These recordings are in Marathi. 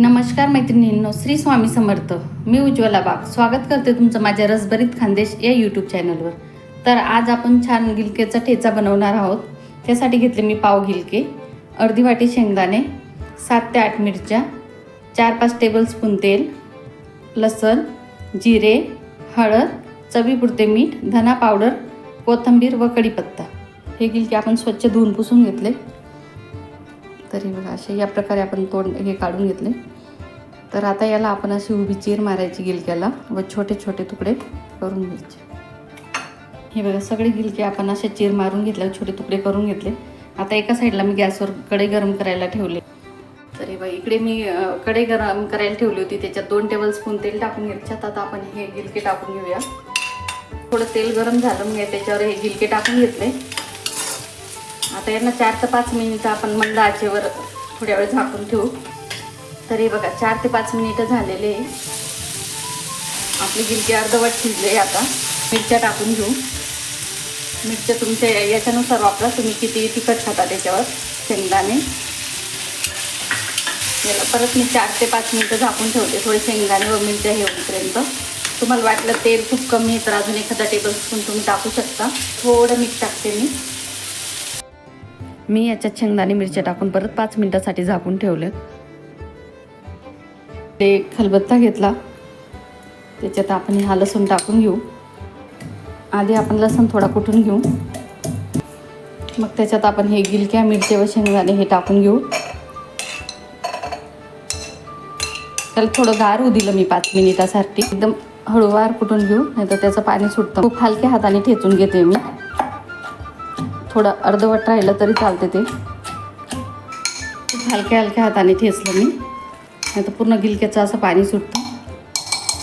नमस्कार मैत्रिणींनो श्री स्वामी समर्थ. मी उज्ज्वला बाग. स्वागत करते तुमचं माझ्या रसभरीत खानदेश या यूट्यूब चॅनलवर तर आज आपण छान गिलकेचा ठेचा बनवणार आहोत. त्यासाठी घेतले मी पाव गिलके अर्धी वाटी शेंगदाणे सात ते आठ मिरच्या चार पाच टेबलस्पून तेल लसण जिरे हळद चवीपुरते मीठ धना पावडर कोथिंबीर व कढीपत्ता. हे गिलके आपण स्वच्छ धुवून पुसून घेतले. तरी बघा असे या प्रकारे आपण तोंड हे काढून घेतले. तर आता याला आपण अशी उभी चीर मारायची गिलक्याला व छोटे छोटे तुकडे करून घ्यायचे. हे बघा सगळे गिलके आपण असे चीर मारून घेतले छोटे तुकडे करून घेतले. आता एका साईडला मी गॅसवर कढई गरम करायला ठेवले. तरी बघा इकडे मी कडे कढई गरम करायला ठेवली होती. त्याच्यात दोन टेबल स्पून तेल टाकून घ्यायच्यात आता आपण हे गिलके टाकून घेऊया. थोडं तेल गरम झालं मग त्याच्यावर हे गिलके टाकून घेतले. आता यांना चार ते पाच मिनिटं आपण मंद आचेवर थोड्या वेळ झाकून ठेवू. तरी बघा चार ते पाच मिनिटं झालेले आपली आपले अर्धवट शिजले आता. मिरच्या टाकून घेऊ. मिरच्या तुमच्या याच्यानुसार वापरा. तुम्ही किती तिखट खाता त्याच्यावर शेंगदाणे. याला परत मी चार ते पाच मिनिटं झाकून ठेवते. थोडे शेंगदाणे व मिरच्या हे होईपर्यंत. तुम्हाला वाटलं तेल खूप कमी आहे तर अजून एखादा टेबल स्पून तुम्ही टाकू शकता. थोडं मीठ टाकते मी. मी याच्यात शेंगदाणे मिरच्या टाकून परत पाच मिनिटासाठी झाकून ठेवले. ते खलबत्ता घेतला. त्याच्यात आपण हा लसूण टाकून घेऊ. आधी आपण लसूण थोडा कुटून घेऊ. मग त्याच्यात आपण हे गिलक्या मिरच्या व शेंगदाणे हे टाकून घेऊ. त्याला थोडं गार होऊ दिलं मी पाच मिनिटासाठी. एकदम हळूवार कुटून घेऊ नाही तर त्याचं पाणी सुटतं. खूप हलक्या हाताने ठेचून घेते मी. थोडं अर्धवट राहिलं तरी चालते ते. हलक्या हलक्या हाताने ठेचलं मी. नाही तर पूर्ण गिलक्याचं असं पाणी सुटतं.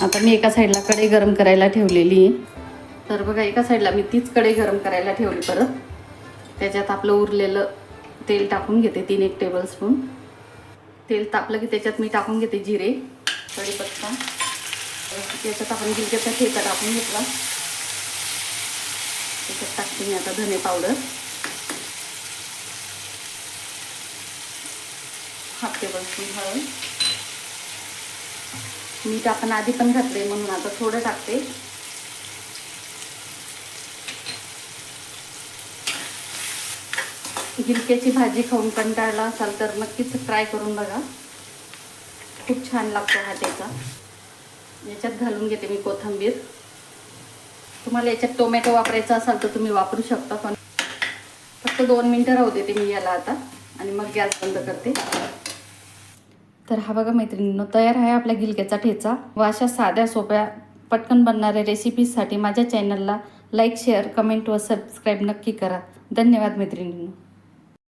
आता मी एका साईडला कढई गरम करायला ठेवलेली आहे. तर बघा एका साईडला मी तीच कढई गरम करायला ठेवली परत. त्याच्यात आपलं उरलेलं तेल टाकून घेते तीन एक टेबलस्पून तेल तापलं की त्याच्यात मी टाकून घेते जिरे कढीपत्ता. त्याच्यात आपण गिलक्याचा ठेचा टाकून घेतला. त्याच्यात टाकते मी आता धने पावडर. हाफ टेबल हळद. मीठ आपण आधी पण घातले म्हणून आता थोडं टाकते. गिलक्याची भाजी खाऊन कंटाळला असाल तर नक्कीच ट्राय करून बघा. खूप छान लागतो हा त्याचा याच्यात घालून घेते मी कोथिंबीर. तुम्हाला याच्यात टोमॅटो वापरायचा असाल तर तुम्ही वापरू शकता पण फक्त दोन मिनटं राहू देते मी याला आता. आणि मग गॅस बंद करते. तर हा बघा मैत्रिणींनो तयार आहे आपल्या गिलक्याचा ठेचा. व अशा साध्या सोप्या पटकन बनणाऱ्या रेसिपीजसाठी माझ्या चॅनलला लाईक शेअर कमेंट व सबस्क्राईब नक्की करा. धन्यवाद मैत्रिणींनो.